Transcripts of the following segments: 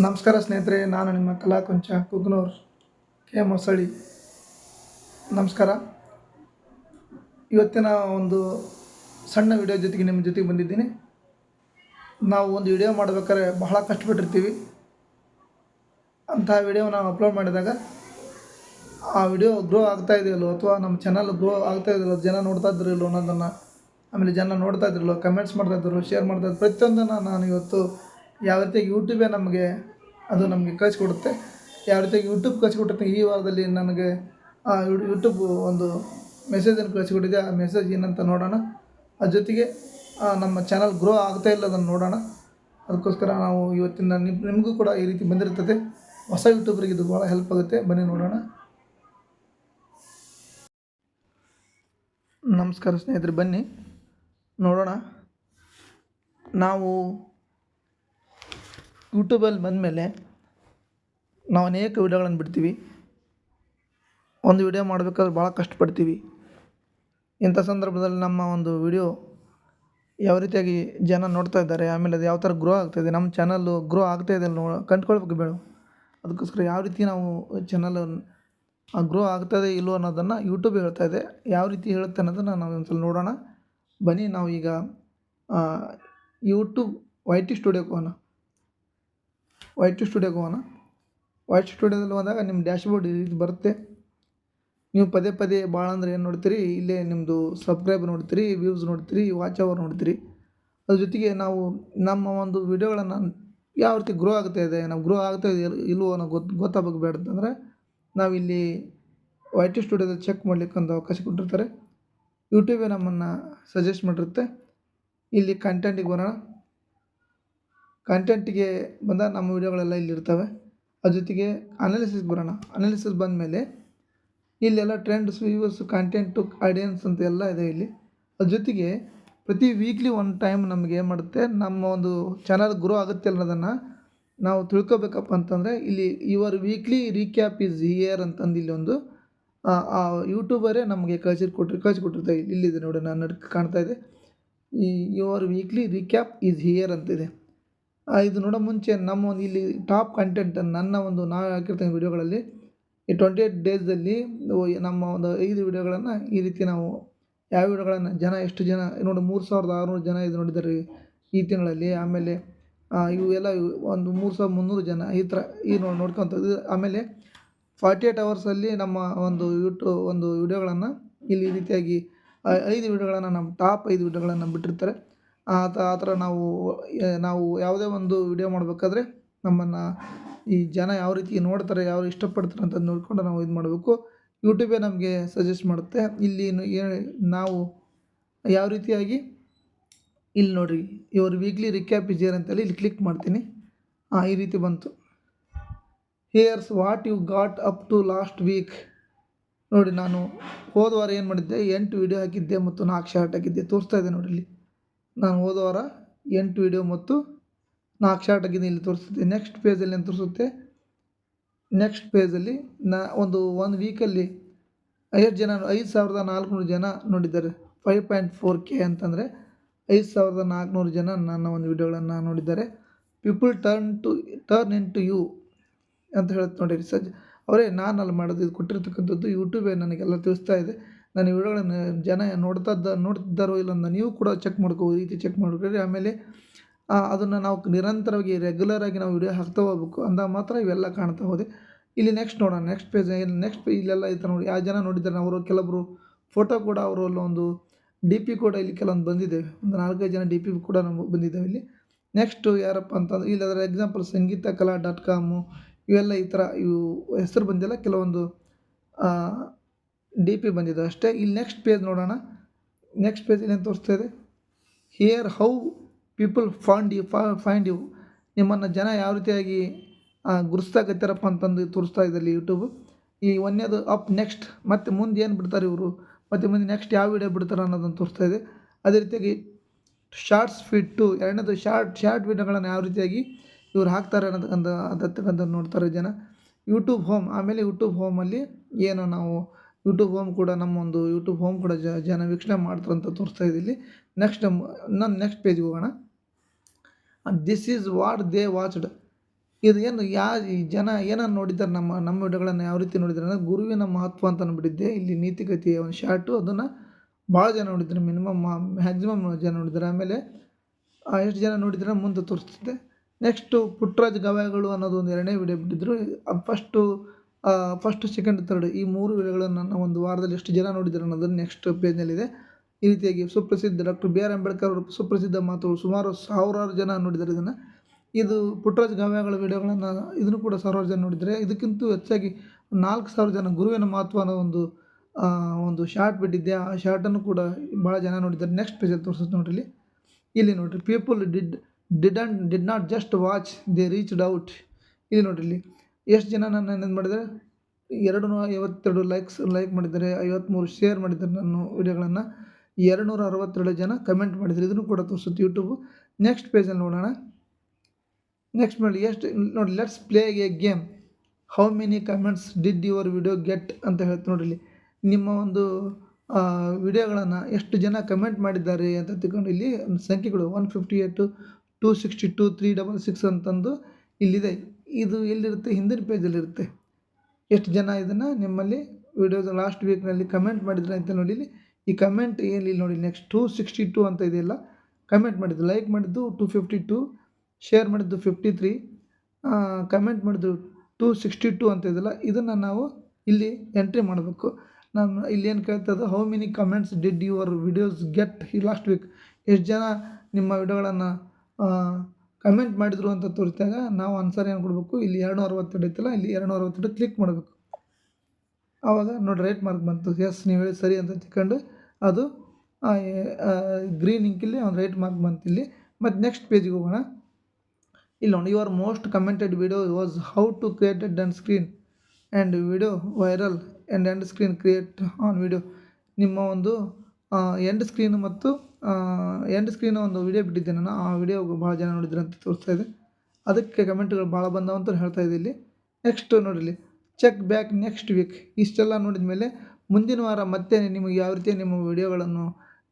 ನಮಸ್ಕಾರ ಸ್ನೇಹಿತರೆ, ನಾನು ನಿಮ್ಮ ಕಲಾಕುಂಚ ಕುಗ್ನೂರ್, ಕೆ ಮೊಸಳಿ. ನಮಸ್ಕಾರ. ಇವತ್ತಿನ ಒಂದು ಸಣ್ಣ ವಿಡಿಯೋ ಜೊತೆಗೆ ನಿಮ್ಮ ಜೊತೆಗೆ ಬಂದಿದ್ದೀನಿ. ನಾವು ಒಂದು ವಿಡಿಯೋ ಮಾಡ್ಬೇಕಾದ್ರೆ ಬಹಳ ಕಷ್ಟಪಟ್ಟಿರ್ತೀವಿ. ಅಂತಹ ವಿಡಿಯೋ ನಾವು ಅಪ್ಲೋಡ್ ಮಾಡಿದಾಗ ಆ ವಿಡಿಯೋ ಗ್ರೋ ಆಗ್ತಾ ಇದೆಯಲ್ಲೋ ಅಥವಾ ನಮ್ಮ ಚಾನಲ್ ಗ್ರೋ ಆಗ್ತಾ ಇದೆಯಲ್ಲೋ, ಜನ ನೋಡ್ತಾ ಇದ್ರಿಲ್ಲೋ ಅನ್ನೋದನ್ನು, ಆಮೇಲೆ ಜನ ನೋಡ್ತಾ ಇದ್ರಲ್ಲೋ ಕಮೆಂಟ್ಸ್ ಮಾಡ್ತಾ ಇದ್ರು ಶೇರ್ ಮಾಡ್ತಾ ಇದ್ರು ಪ್ರತಿಯೊಂದನ್ನು ನಾನು ಇವತ್ತು ಯಾವ ರೀತಿಯಾಗಿ ಯೂಟ್ಯೂಬೇ ನಮಗೆ ಅದು ನಮಗೆ ಕಳಿಸ್ಕೊಡುತ್ತೆ, ಯಾವ ರೀತಿಯಾಗಿ ಯೂಟ್ಯೂಬ್ ಕಳಿಸ್ಕೊಟ್ಟಿರ್ತೀನಿ ಈ ವಾರದಲ್ಲಿ ನನಗೆ ಯೂಟ್ಯೂಬ್ ಒಂದು ಮೆಸೇಜನ್ನು ಕಳಿಸ್ಕೊಟ್ಟಿದೆ, ಆ ಮೆಸೇಜ್ ಏನಂತ ನೋಡೋಣ. ಅದ್ರ ಜೊತೆಗೆ ನಮ್ಮ ಚಾನಲ್ ಗ್ರೋ ಆಗ್ತಾ ಇಲ್ಲ ಅದನ್ನು ನೋಡೋಣ. ಅದಕ್ಕೋಸ್ಕರ ನಾವು ಇವತ್ತಿನ ನಿಮ್ಮ ನಿಮಗೂ ಕೂಡ ಈ ರೀತಿ ಬಂದಿರ್ತದೆ ಹೊಸ ಯೂಟ್ಯೂಬ್ರಿಗೆ ಇದು ಭಾಳ ಹೆಲ್ಪ್ ಆಗುತ್ತೆ. ಬನ್ನಿ ನೋಡೋಣ. ನಮಸ್ಕಾರ ಸ್ನೇಹಿತರೆ, ಬನ್ನಿ ನೋಡೋಣ. ನಾವು ಯೂಟ್ಯೂಬಲ್ಲಿ ಬಂದಮೇಲೆ ನಾವು ಅನೇಕ ವಿಡಿಯೋಗಳನ್ನು ಬಿಡ್ತೀವಿ. ಒಂದು ವಿಡಿಯೋ ಮಾಡಬೇಕಾದ್ರೆ ಭಾಳ ಕಷ್ಟಪಡ್ತೀವಿ. ಇಂಥ ಸಂದರ್ಭದಲ್ಲಿ ನಮ್ಮ ಒಂದು ವಿಡಿಯೋ ಯಾವ ರೀತಿಯಾಗಿ ಜನ ನೋಡ್ತಾ ಇದ್ದಾರೆ, ಆಮೇಲೆ ಅದು ಯಾವ ಥರ ಗ್ರೋ ಆಗ್ತಾಯಿದೆ ನಮ್ಮ ಚಾನಲ್ಲು ಗ್ರೋ ಆಗ್ತಾಯಿದೆ ನೋ, ಕಂಡ್ಕೊಳ್ಬೇಕು ಬೇಡ. ಅದಕ್ಕೋಸ್ಕರ ಯಾವ ರೀತಿ ನಾವು ಚಾನಲ್ ಗ್ರೋ ಆಗ್ತದೆ ಇಲ್ಲೋ ಅನ್ನೋದನ್ನು ಯೂಟ್ಯೂಬ್ ಹೇಳ್ತಾ ಇದೆ. ಯಾವ ರೀತಿ ಹೇಳುತ್ತೆ ಅನ್ನೋದನ್ನು ನಾವು ಒಂದು ಸಲ ನೋಡೋಣ. ಬನ್ನಿ ನಾವು ಈಗ ಯೂಟ್ಯೂಬ್ ವೈ ಟಿ ಸ್ಟುಡಿಯೋಕ್ಕೆ ಹೋಗೋಣ. ವೈ ಟು ಸ್ಟುಡಿಯೋಗೆ ಹೋಗೋಣ. ವೈ ಟು ಸ್ಟುಡಿಯೋದಲ್ಲಿ ಹೋದಾಗ ನಿಮ್ಮ ಡ್ಯಾಶ್ಬೋರ್ಡ್ ಇದು ಬರುತ್ತೆ. ನೀವು ಪದೇ ಪದೇ ಭಾಳ ಅಂದರೆ ಏನು ನೋಡ್ತೀರಿ? ಇಲ್ಲೇ ನಿಮ್ಮದು ಸಬ್ಸ್ಕ್ರೈಬ್ ನೋಡ್ತೀರಿ ವ್ಯೂಸ್ ನೋಡ್ತೀರಿ ವಾಚ್ ಅವರ್ ನೋಡ್ತೀರಿ. ಅದ್ರ ಜೊತೆಗೆ ನಾವು ನಮ್ಮ ಒಂದು ವಿಡಿಯೋಗಳನ್ನು ಯಾವ ರೀತಿ ಗ್ರೋ ಆಗ್ತಾ ಇದೆ, ನಾವು ಗ್ರೋ ಆಗ್ತಾ ಇದೆ ಇಲ್ವೋ ಅನ್ನೋ ಗೊತ್ತು ಗೊತ್ತಾಗಬೇಕು ಬೇಡ ಅಂತಂದರೆ ನಾವಿಲ್ಲಿ ವೈ ಟಿ ಸ್ಟುಡಿಯೋದಲ್ಲಿ ಚೆಕ್ ಮಾಡ್ಲಿಕ್ಕೆ ಒಂದು ಅವಕಾಶ ಕೊಟ್ಟಿರ್ತಾರೆ. ಯೂಟ್ಯೂಬೇ ನಮ್ಮನ್ನು ಸಜೆಸ್ಟ್ ಮಾಡಿರುತ್ತೆ. ಇಲ್ಲಿ ಕಂಟೆಂಟಿಗೆ ಬರೋಣ. ಕಂಟೆಂಟಿಗೆ ಬಂದ ನಮ್ಮ ವಿಡಿಯೋಗಳೆಲ್ಲ ಇಲ್ಲಿರ್ತವೆ. ಅದ್ರ ಜೊತೆಗೆ ಅನಾಲಿಸಿಸ್ ಬರೋಣ. ಅನಾಲಿಸಿಸ್ ಬಂದಮೇಲೆ ಇಲ್ಲೆಲ್ಲ ಟ್ರೆಂಡ್ಸ್ ವ್ಯೂವರ್ಸ್ ಕಂಟೆಂಟು ಆಡಿಯನ್ಸ್ ಅಂತ ಎಲ್ಲ ಇದೆ ಇಲ್ಲಿ. ಅದ್ರ ಜೊತೆಗೆ ಪ್ರತಿ ವೀಕ್ಲಿ ಒನ್ ಟೈಮ್ ನಮಗೆ ಏನು ಮಾಡುತ್ತೆ ನಮ್ಮ ಒಂದು ಚಾನಲ್ ಗ್ರೋ ಆಗುತ್ತೆ ಅನ್ನೋದನ್ನು ನಾವು ತಿಳ್ಕೊಬೇಕಪ್ಪ ಅಂತಂದರೆ ಇಲ್ಲಿ your weekly recap is here ಅಂತಂದು ಇಲ್ಲಿ ಒಂದು ಆ, ಯೂಟ್ಯೂಬರೇ ನಮಗೆ ಕಳಿಸಿ ಕೊಟ್ಟರು ಇಲ್ಲಿ ಇಲ್ಲಿದೆ ನೋಡಿ ನಾನು ಕಾಣ್ತಾ ಇದೆ. ಈ your weekly recap is here ಅಂತಿದೆ. ಇದು ನೋಡೋ ಮುಂಚೆ ನಮ್ಮ ಒಂದು ಇಲ್ಲಿ ಟಾಪ್ ಕಂಟೆಂಟ್ ನನ್ನ ಒಂದು ನಾವು ಹಾಕಿರ್ತಕ್ಕಂಥ ವಿಡಿಯೋಗಳಲ್ಲಿ. ಈ ಟ್ವೆಂಟಿ ಏಯ್ಟ್ ಡೇಸಲ್ಲಿ ನಮ್ಮ ಒಂದು ಐದು ವಿಡಿಯೋಗಳನ್ನು ಈ ರೀತಿ ನಾವು ಯಾವ ವಿಡಿಯೋಗಳನ್ನು ಜನ ಎಷ್ಟು ಜನ, ನೋಡಿ ಮೂರು ಸಾವಿರದ ಆರುನೂರು ಜನ ಇದು ನೋಡಿದ್ದಾರೆ ಈ ತಿಂಗಳಲ್ಲಿ. ಆಮೇಲೆ ಇವು ಎಲ್ಲ ಒಂದು ಮೂರು ಸಾವಿರದ ಮುನ್ನೂರು ಜನ ಈ ಥರ ಈ ನೋಡಿ ನೋಡ್ಕೊತದ್ದು. ಆಮೇಲೆ ಫಾರ್ಟಿ ಏಯ್ಟ್ ಅವರ್ಸಲ್ಲಿ ನಮ್ಮ ಒಂದು ಯೂಟ್ಯೂ ಒಂದು ವಿಡಿಯೋಗಳನ್ನು ಇಲ್ಲಿ ಈ ರೀತಿಯಾಗಿ ಐದು ವಿಡಿಯೋಗಳನ್ನು ನಮ್ಮ ಟಾಪ್ ಐದು ವೀಡಿಯೋಗಳನ್ನು ಬಿಟ್ಟಿರ್ತಾರೆ. ಆ ತ- ಆ ಥರ ನಾವು ನಾವು ಯಾವುದೇ ಒಂದು ವಿಡಿಯೋ ಮಾಡಬೇಕಾದ್ರೆ ನಮ್ಮನ್ನು ಈ ಜನ ಯಾವ ರೀತಿ ನೋಡ್ತಾರೆ ಯಾವ ಇಷ್ಟಪಡ್ತಾರೆ ಅಂತ ನೋಡಿಕೊಂಡು ನಾವು ಇದು ಮಾಡಬೇಕು. ಯೂಟ್ಯೂಬೇ ನಮಗೆ ಸಜೆಸ್ಟ್ ಮಾಡುತ್ತೆ. ಇಲ್ಲಿ ನಾವು ಯಾವ ರೀತಿಯಾಗಿ, ಇಲ್ಲಿ ನೋಡಿರಿ, ಇವರು ವೀಕ್ಲಿ ರಿಕ್ಯಾಪ್ ಇಜಿಯರ್ ಅಂತೇಳಿ ಇಲ್ಲಿ ಕ್ಲಿಕ್ ಮಾಡ್ತೀನಿ. ಹಾಂ ಈ ರೀತಿ ಬಂತು. Here's what you got up to last week ನೋಡಿ, ನಾನು ಹೋದ ವಾರ ಏನು ಮಾಡಿದ್ದೆ? ಎಂಟು ವಿಡಿಯೋ ಹಾಕಿದ್ದೆ ಮತ್ತು ನಾಲ್ಕು ಶಾರ್ಟ್ ಹಾಕಿದ್ದೆ. ತೋರಿಸ್ತಾ ಇದೆ ನೋಡಿ ಇಲ್ಲಿ. ನಾನು ಹೋದ ವಾರ ಎಂಟು ವಿಡಿಯೋ ಮತ್ತು ನಾಲ್ಕು ಶಾರ್ಟ್ ಆಗಿದ್ದು ಇಲ್ಲಿ ತೋರಿಸುತ್ತೆ. ನೆಕ್ಸ್ಟ್ ಪೇಜಲ್ಲಿ ಏನು ತೋರಿಸುತ್ತೆ. ನೆಕ್ಸ್ಟ್ ಪೇಜಲ್ಲಿ ನಾ ಒಂದು ಒಂದು ವೀಕಲ್ಲಿ ಐದು ಜನ, ಐದು ಸಾವಿರದ ನಾಲ್ಕುನೂರು ಜನ ನೋಡಿದ್ದಾರೆ. ಫೈವ್ ಪಾಯಿಂಟ್ ಫೋರ್ ಕೆ ಅಂತಂದರೆ ಐದು ಸಾವಿರದ ನಾಲ್ಕುನೂರು ಜನ ನನ್ನ ಒಂದು ವಿಡಿಯೋಗಳನ್ನು ನೋಡಿದ್ದಾರೆ. People turn to turn in to you ಅಂತ ಹೇಳುತ್ತೆ ನೋಡಿರಿ ರಿಸರ್ಚ್ ಅವರೇ ನಾನು ಅಲ್ಲಿ ಮಾಡೋದು, ಇದು ಕೊಟ್ಟಿರ್ತಕ್ಕಂಥದ್ದು ಯೂಟ್ಯೂಬೇ ನನಗೆಲ್ಲ ತಿಳಿಸ್ತಾ ಇದೆ. ನನ್ನ ವಿಡಿಯೋಗಳನ್ನು ಜನ ನೋಡ್ತಾ ನೋಡ್ತಿದ್ದಾರೋ ಇಲ್ಲ ನೀವು ಕೂಡ ಚೆಕ್ ಮಾಡ್ಕೋ, ಈ ರೀತಿ ಚೆಕ್ ಮಾಡ್ಕೊಳ್ಳಿ ಆಮೇಲೆ ಅದನ್ನು ನಾವು ನಿರಂತರವಾಗಿ ರೆಗ್ಯುಲರ್ ಆಗಿ ನಾವು ವಿಡಿಯೋ ಹಾಕ್ತಾ ಹೋಗ್ಬೇಕು. ಅಂದಾಗ ಮಾತ್ರ ಇವೆಲ್ಲ ಕಾಣ್ತಾ ಹೋದೆ. ಇಲ್ಲಿ ನೆಕ್ಸ್ಟ್ ನೋಡೋಣ ನೆಕ್ಸ್ಟ್ ಪೇಜ್ ನೆಕ್ಸ್ಟ್ ಇಲ್ಲೆಲ್ಲ ಈ ಥರ ನೋಡಿ ಯಾವ ಜನ ನೋಡಿದ್ದಾರೆ. ಅವರು ಕೆಲವರು ಫೋಟೋ ಕೂಡ ಅವರು ಒಂದು ಡಿ ಪಿ ಕೂಡ ಇಲ್ಲಿ ಕೆಲವೊಂದು ಬಂದಿದ್ದೇವೆ ಒಂದು ನಾಲ್ಕೈದು ಜನ ಡಿ ಪಿ ಕೂಡ ನಮಗೆ ಬಂದಿದ್ದಾವೆ ಇಲ್ಲಿ. ನೆಕ್ಸ್ಟು ಯಾರಪ್ಪ ಅಂತಂದ್ರೆ, ಇಲ್ಲಿ ಅದರ ಎಕ್ಸಾಂಪಲ್ ಸಂಗೀತ, ಕಲಾ ಡಾಟ್ ಕಾಮು ಇವೆಲ್ಲ ಈ ಥರ ಇವು ಹೆಸರು ಬಂದಿಲ್ಲ ಕೆಲವೊಂದು ಡಿ ಪಿ ಬಂದಿದೆ ಅಷ್ಟೇ. ಇಲ್ಲಿ ನೆಕ್ಸ್ಟ್ ಪೇಜ್ ನೋಡೋಣ. ನೆಕ್ಸ್ಟ್ ಪೇಜ್ ಏನು ತೋರಿಸ್ತಾ ಇದೆ? Here how people found you find you ನಿಮ್ಮನ್ನು ಜನ ಯಾವ ರೀತಿಯಾಗಿ ಗುರುಸ್ತಾಗತ್ತಾರಪ್ಪ ಅಂತಂದು ತೋರಿಸ್ತಾ ಇದೆ ಇಲ್ಲಿ ಯೂಟ್ಯೂಬ್ ಈ ಒಂದೇದು ಅಪ್ ನೆಕ್ಸ್ಟ್ ಮತ್ತು ಮುಂದೆ ಏನು ಬಿಡ್ತಾರೆ ಇವರು? ಮತ್ತು ಮುಂದೆ ನೆಕ್ಸ್ಟ್ ಯಾವ ವಿಡಿಯೋ ಬಿಡ್ತಾರೆ ಅನ್ನೋದನ್ನು ತೋರಿಸ್ತಾ ಇದೆ. ಅದೇ ರೀತಿಯಾಗಿ ಶಾರ್ಟ್ಸ್ ಫಿಟ್ಟು ಎರಡನೇದು ಶಾರ್ಟ್ ಶಾರ್ಟ್ ವಿಡಿಯೋಗಳನ್ನು ಯಾವ ರೀತಿಯಾಗಿ ಇವ್ರು ಹಾಕ್ತಾರೆ ಅನ್ನೋದಕ್ಕಂತ ಅದಕ್ಕಂತ ನೋಡ್ತಾರೆ ಜನ. ಯೂಟ್ಯೂಬ್ ಹೋಮ್ ಆಮೇಲೆ ಯೂಟ್ಯೂಬ್ ಹೋಮಲ್ಲಿ ಏನು ನಾವು ಯೂಟ್ಯೂಬ್ ಹೋಮ್ ಕೂಡ ನಮ್ಮ ಒಂದು ಯೂಟ್ಯೂಬ್ ಹೋಮ್ ಕೂಡ ಜನ ವೀಕ್ಷಣೆ ಮಾಡ್ತಾರೆ ಅಂತ ತೋರಿಸ್ತಾ ಇದೆ ನೆಕ್ಸ್ಟ್ ನಾನು ನೆಕ್ಸ್ಟ್ ಪೇಜ್ಗೆ ಹೋಗೋಣ. This is what they watched ಇದು ಏನು, ಯಾ, ಜನ ಏನನ್ನು ನೋಡಿದ್ದಾರೆ, ನಮ್ಮ ನಮ್ಮ ವಿಡಿಯೋಗಳನ್ನು ಯಾವ ರೀತಿ ನೋಡಿದ್ದಾರೆ ಅಂದರೆ ಗುರುವಿನ ಮಹತ್ವ ಅಂತ ಅಂದ್ಬಿಟ್ಟಿದ್ದೆ. ಇಲ್ಲಿ ನೀತಿಗತಿಯ ಒಂದು ಶಾರ್ಟು, ಅದನ್ನು ಭಾಳ ಜನ ನೋಡಿದ್ದಾರೆ, ಮಿನಿಮಮ್ ಮ್ಯಾಕ್ಸಿಮಮ್ ಜನ ನೋಡಿದ್ದಾರೆ. ಆಮೇಲೆ ಎಷ್ಟು ಜನ ನೋಡಿದ್ರೆ ಮುಂದೆ ತೋರಿಸ್ತಿದ್ದೆ. ನೆಕ್ಸ್ಟು ಪುಟ್ರಾಜ್ ಗವಾಯಗಳು ಅನ್ನೋದು ಒಂದು ಎರಡನೇ ವಿಡಿಯೋ ಬಿಟ್ಟಿದ್ದರು ಫಸ್ಟು ಫಸ್ಟ್ ಸೆಕೆಂಡ್ ತರ್ಡ್ ಈ ಮೂರು ವಿಡಿಯೋಗಳನ್ನು ನನ್ನ ಒಂದು ವಾರದಲ್ಲಿ ಎಷ್ಟು ಜನ ನೋಡಿದ್ದಾರೆ ಅನ್ನೋದನ್ನು ನೆಕ್ಸ್ಟ್ ಪೇಜ್ನಲ್ಲಿದೆ ಈ ರೀತಿಯಾಗಿ ಸುಪ್ರಸಿದ್ಧ ಡಾಕ್ಟರ್ ಬಿ ಆರ್ ಅಂಬೇಡ್ಕರ್ ಅವರು ಸುಪ್ರಸಿದ್ಧ ಮಾತುಗಳು ಸುಮಾರು ಸಾವಿರಾರು ಜನ ನೋಡಿದ್ದಾರೆ ಇದನ್ನು. ಇದು ಪುಟ್ಟರಾಜ್ ಗಾವ್ಯಗಳ ವಿಡಿಯೋಗಳನ್ನು ಇದನ್ನು ಕೂಡ ಸಾವಿರಾರು ಜನ ನೋಡಿದರೆ ಇದಕ್ಕಿಂತ ಹೆಚ್ಚಾಗಿ ನಾಲ್ಕು ಸಾವಿರ ಜನ ಗುರುವಿನ ಮಹತ್ವ ಅನ್ನೋ ಒಂದು ಒಂದು ಶಾರ್ಟ್ ಬಿಟ್ಟಿದ್ದೆ. ಆ ಶಾರ್ಟನ್ನು ಕೂಡ ಭಾಳ ಜನ ನೋಡಿದ್ದಾರೆ. ನೆಕ್ಸ್ಟ್ ಪೇಜಲ್ಲಿ ತೋರಿಸುತ್ತೆ ನೋಡ್ರಿ. ಇಲ್ಲಿ ನೋಡಿರಿ. People did did did not just watch they reached out ಇಲ್ಲಿ ನೋಡಿರಿ. ಎಷ್ಟು ಜನ ನನ್ನ ಏನು ಮಾಡಿದರೆ? ಎರಡು ನೂರ ಐವತ್ತೆರಡು ಲೈಕ್ಸ್ ಲೈಕ್ ಮಾಡಿದ್ದಾರೆ ಐವತ್ತ್ಮೂರು ಶೇರ್ ಮಾಡಿದ್ದಾರೆ ನನ್ನ ವಿಡಿಯೋಗಳನ್ನು ಎರಡು ನೂರ ಅರವತ್ತೆರಡು ಜನ ಕಮೆಂಟ್ ಮಾಡಿದ್ದಾರೆ ಇದನ್ನು ಕೂಡ ತೋರಿಸುತ್ತೆ ಯೂಟ್ಯೂಬು ನೆಕ್ಸ್ಟ್ ಪೇಜಲ್ಲಿ ನೋಡೋಣ. ನೆಕ್ಸ್ಟ್ ನೋಡಿ, ಎಷ್ಟು ನೋಡಿ let's play a game how many comments did your video get ಅಂತ ಹೇಳ್ತು ನೋಡಿರಿ ನಿಮ್ಮ ಒಂದು ವಿಡಿಯೋಗಳನ್ನು ಎಷ್ಟು ಜನ ಕಮೆಂಟ್ ಮಾಡಿದ್ದಾರೆ ಅಂತ ತಿಳ್ಕೊಂಡು ಇಲ್ಲಿ ಸಂಖ್ಯೆಗಳು one fifty eight two sixty two three double six ಅಂತಂದು ಇಲ್ಲಿದೆ. ಇದು ಎಲ್ಲಿರುತ್ತೆ? ಹಿಂದಿನ ಪೇಜಲ್ಲಿರುತ್ತೆ. ಎಷ್ಟು ಜನ ಇದನ್ನು ನಿಮ್ಮಲ್ಲಿ ವಿಡಿಯೋದ ಲಾಸ್ಟ್ ವೀಕ್ನಲ್ಲಿ ಕಮೆಂಟ್ ಮಾಡಿದ್ರೆ ಅಂತ ನೋಡಿ ಈ ಕಮೆಂಟ್ ಏನಿಲ್ಲ ನೋಡಿ ನೆಕ್ಸ್ಟ್ ಟೂ ಸಿಕ್ಸ್ಟಿ ಟೂ ಅಂತ ಇದೆಯಲ್ಲ ಕಮೆಂಟ್ ಮಾಡಿದ್ದು ಲೈಕ್ ಮಾಡಿದ್ದು ಟೂ ಫಿಫ್ಟಿ ಟೂ ಶೇರ್ ಮಾಡಿದ್ದು ಫಿಫ್ಟಿ ತ್ರೀ ಕಮೆಂಟ್ ಮಾಡಿದ್ದು ಟೂ ಸಿಕ್ಸ್ಟಿ ಟೂ ಅಂತ ಇದೆಯಲ್ಲ, ಇದನ್ನು ನಾವು ಇಲ್ಲಿ ಎಂಟ್ರಿ ಮಾಡಬೇಕು. ನಾನು ಇಲ್ಲಿ ಏನು ಕೇಳ್ತದೆ how many comments did your videos get ಈ ಲಾಸ್ಟ್ ವೀಕ್ ಎಷ್ಟು ಜನ ನಿಮ್ಮ ವಿಡಿಯೋಗಳನ್ನು ಕಮೆಂಟ್ ಮಾಡಿದ್ರು ಅಂತ ತೋರಿಸಿದಾಗ ನಾವು ಆನ್ಸರ್ ಏನು ಕೊಡಬೇಕು? ಇಲ್ಲಿ ಎರಡು ಅರವತ್ತೆರಡು ಐತಲ್ಲ ಇಲ್ಲಿ ಎರಡು ಅರವತ್ತೆರಡು ಕ್ಲಿಕ್ ಮಾಡಬೇಕು. ಆವಾಗ ನೋಡಿ ರೈಟ್ ಮಾರ್ಕ್ ಬಂತು. ಎಸ್ ನೀವು ಹೇಳಿ ಸರಿ ಅಂತ ತಿಳ್ಕೊಂಡು ಅದು ಗ್ರೀನ್ ಇಂಕಿಲ್ಲಿ ಒಂದು ರೈಟ್ ಮಾರ್ಕ್ ಬಂತು ಇಲ್ಲಿ. ಮತ್ತು ನೆಕ್ಸ್ಟ್ ಪೇಜಿಗೆ ಹೋಗೋಣ. ಇಲ್ಲಿ ನೋಡಿ your most commented video was how to created and screen and video viral and end screen create on video ನಿಮ್ಮ ಒಂದು ಎಂಡ್ ಸ್ಕ್ರೀನ್ ಮತ್ತು ಎಂಡ್ ಸ್ಕ್ರೀನ್ ಒಂದು ವಿಡಿಯೋ ಬಿಟ್ಟಿದ್ದೆ ನಾನು. ಆ ವಿಡಿಯೋ ಭಾಳ ಜನ ನೋಡಿದ್ರು ಅಂತ ತೋರಿಸ್ತಾ ಇದೆ. ಅದಕ್ಕೆ ಕಮೆಂಟ್ಗಳು ಭಾಳ ಬಂದವು ಅಂತ ಹೇಳ್ತಾ ಇದೆ ಇಲ್ಲಿ. ನೆಕ್ಸ್ಟ್ ನೋಡಿಲಿ ಚೆಕ್ ಬ್ಯಾಕ್ ನೆಕ್ಸ್ಟ್ ವೀಕ್ ಇಷ್ಟೆಲ್ಲ ನೋಡಿದ ಮೇಲೆ ಮುಂದಿನ ವಾರ ಮತ್ತೆ ನಿಮಗೆ ಯಾವ ರೀತಿ ನಿಮ್ಮ ವಿಡಿಯೋಗಳನ್ನು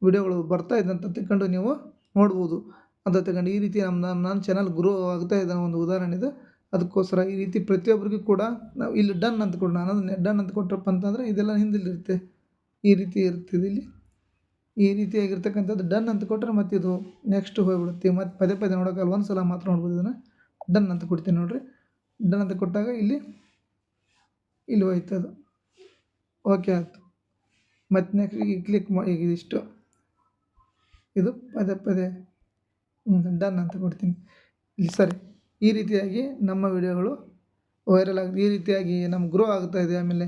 ವಿಡಿಯೋಗಳು ಬರ್ತಾ ಇದೆ ಅಂತ ತಿಳ್ಕೊಂಡು ನೀವು ನೋಡ್ಬೋದು. ಅಂತ ತಗೊಂಡು ಈ ರೀತಿ ನಮ್ಮ ನನ್ನ ಚಾನಲ್ ಗ್ರೋ ಆಗ್ತಾ ಇದೆ ಒಂದು ಉದಾಹರಣೆ ಇದು. ಅದಕ್ಕೋಸ್ಕರ ಈ ರೀತಿ ಪ್ರತಿಯೊಬ್ಬರಿಗೂ ಕೂಡ ನಾವು ಇಲ್ಲಿ ಡನ್ ಅಂತ ಕೊಡು ನಾನು ಡನ್ ಅಂತ ಕೊಟ್ಟರಪ್ಪ ಅಂತಂದರೆ ಇದೆಲ್ಲ ಹಿಂದಿಲ್ಲಿರುತ್ತೆ ಈ ರೀತಿ ಇರ್ತದೆ ಇಲ್ಲಿ. ಈ ರೀತಿಯಾಗಿರ್ತಕ್ಕಂಥದ್ದು ಡನ್ ಅಂತ ಕೊಟ್ಟರೆ ಮತ್ತೆ ಇದು ನೆಕ್ಸ್ಟ್ ಹೋಗ್ಬಿಡುತ್ತೆ. ಮತ್ತು ಪದೇ ಪದೇ ನೋಡೋಕ್ಕಲ್ಲ ಒಂದು ಸಲ ಮಾತ್ರ ನೋಡ್ಬೋದು ಇದನ್ನು. ಡನ್ ಅಂತ ಕೊಡ್ತೀನಿ ನೋಡಿರಿ. ಡನ್ ಅಂತ ಕೊಟ್ಟಾಗ ಇಲ್ಲಿ ಇಲ್ಲಿ ಹೋಯ್ತು ಅದು. ಓಕೆ ಆಯಿತು. ಮತ್ತು ನೆಕ್ಸ್ಟ್ ಈಗ ಕ್ಲಿಕ್ ಮಾಡಿ ಈಗ ಇದಿಷ್ಟು. ಇದು ಪದೇ ಪದೇ ಡನ್ ಅಂತ ಕೊಡ್ತೀನಿ. ಇಲ್ಲಿ ಸರಿ, ಈ ರೀತಿಯಾಗಿ ನಮ್ಮ ವಿಡಿಯೋಗಳು ವೈರಲ್ ಆಗಿ, ಈ ರೀತಿಯಾಗಿ ನಮ್ಮ ಗ್ರೋ ಆಗ್ತಾ ಇದೆ. ಆಮೇಲೆ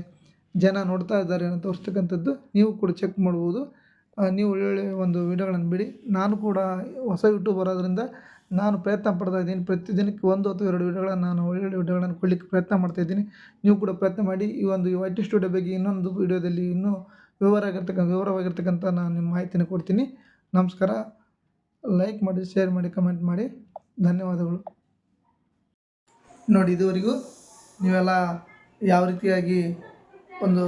ಜನ ನೋಡ್ತಾ ಇದ್ದಾರೆ ಅಂತ ತೋರಿಸ್ತಕ್ಕಂಥದ್ದು ನೀವು ಕೂಡ ಚೆಕ್ ಮಾಡ್ಬೋದು. ನೀವು ಒಳ್ಳೊಳ್ಳೆ ಒಂದು ವೀಡಿಯೋಗಳನ್ನು ಬಿಡಿ. ನಾನು ಕೂಡ ಹೊಸ ಯೂಟ್ಯೂಬರ್ ಬರೋದ್ರಿಂದ ನಾನು ಪ್ರಯತ್ನ ಪಡ್ತಾ ಇದ್ದೀನಿ. ಪ್ರತಿದಿನಕ್ಕೆ ಒಂದು ಅಥವಾ ಎರಡು ವಿಡಿಯೋಗಳನ್ನು ನಾನು ಒಳ್ಳೊಳ್ಳೆ ವಿಡಿಯೋಗಳನ್ನು ಕೊಡಲಿಕ್ಕೆ ಪ್ರಯತ್ನ ಮಾಡ್ತಾ ಇದ್ದೀನಿ. ನೀವು ಕೂಡ ಪ್ರಯತ್ನ ಮಾಡಿ. ಈ ಒಂದು ಐ ಟಿ ಸ್ಟುಡಿಯೋ ಬಗ್ಗೆ ಇನ್ನೊಂದು ವಿಡಿಯೋದಲ್ಲಿ ಇನ್ನೂ ವಿವರ ಆಗಿರ್ತಕ್ಕಂಥ ವಿವರವಾಗಿರ್ತಕ್ಕಂಥ ನಾನು ನಿಮ್ಮ ಮಾಹಿತಿನ ಕೊಡ್ತೀನಿ. ನಮಸ್ಕಾರ. ಲೈಕ್ ಮಾಡಿ ಶೇರ್ ಮಾಡಿ ಕಮೆಂಟ್ ಮಾಡಿ. ಧನ್ಯವಾದಗಳು. ನೋಡಿ, ಇದುವರೆಗೂ ನೀವೆಲ್ಲ ಯಾವ ರೀತಿಯಾಗಿ ಒಂದು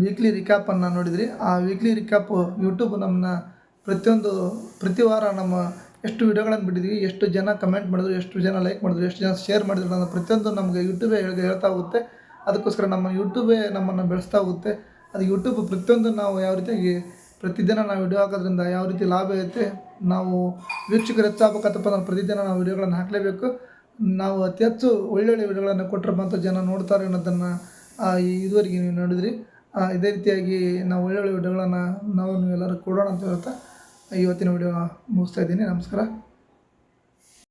ವೀಕ್ಲಿ ರಿಕ್ಯಾಪನ್ನು ನೋಡಿದ್ರಿ. ಆ ವೀಕ್ಲಿ ರಿಕ್ಯಾಪು ಯೂಟ್ಯೂಬ್ ನಮ್ಮನ್ನ ಪ್ರತಿಯೊಂದು, ಪ್ರತಿ ವಾರ ನಮ್ಮ ಎಷ್ಟು ವಿಡಿಯೋಗಳನ್ನು ಬಿಟ್ಟಿದ್ವಿ, ಎಷ್ಟು ಜನ ಕಮೆಂಟ್ ಮಾಡಿದ್ರು, ಎಷ್ಟು ಜನ ಲೈಕ್ ಮಾಡಿದ್ರು, ಎಷ್ಟು ಜನ ಶೇರ್ ಮಾಡಿದ್ರು ಅನ್ನೋ ಪ್ರತಿಯೊಂದು ನಮಗೆ ಯೂಟ್ಯೂಬೇ ಹೇಳಿ, ಹೇಳ್ತಾ ಹೋಗುತ್ತೆ. ಅದಕ್ಕೋಸ್ಕರ ನಮ್ಮ ಯೂಟ್ಯೂಬೇ ನಮ್ಮನ್ನು ಬೆಳೆಸ್ತಾ ಹೋಗುತ್ತೆ. ಅದು ಯೂಟ್ಯೂಬ್ ಪ್ರತಿಯೊಂದು ನಾವು ಯಾವ ರೀತಿಯಾಗಿ ಪ್ರತಿದಿನ ನಾವು ವಿಡಿಯೋ ಹಾಕೋದ್ರಿಂದ ಯಾವ ರೀತಿ ಲಾಭ ಐತೆ, ನಾವು ವೀಕ್ಷಕರು ಹೆಚ್ಚಾಗಬೇಕತ್ತಪ್ಪ ಅಂದ್ರೆ ಪ್ರತಿದಿನ ನಾವು ವಿಡಿಯೋಗಳನ್ನು ಹಾಕಲೇಬೇಕು. ನಾವು ಅತಿ ಹೆಚ್ಚು ಒಳ್ಳೊಳ್ಳೆ ವಿಡಿಯೋಗಳನ್ನು ಕೊಟ್ಟರೆ ಮಾತ್ರ ಜನ ನೋಡ್ತಾರೆ ಅನ್ನೋದನ್ನು ಇದುವರೆಗೆ ನೀವು ನೋಡಿದ್ರಿ ಇದೇ ರೀತಿಯಾಗಿ ನಾವು ಒಳ್ಳೊಳ್ಳೆ ವಿಡಿಯೋಗಳನ್ನು ನಾವು ನೀವೆಲ್ಲರೂ ಕೊಡೋಣ ಅಂತ ಹೇಳ್ತಾ ಇವತ್ತಿನ ವಿಡಿಯೋ ಮುಗಿಸ್ತಾ ಇದ್ದೀನಿ. ನಮಸ್ಕಾರ.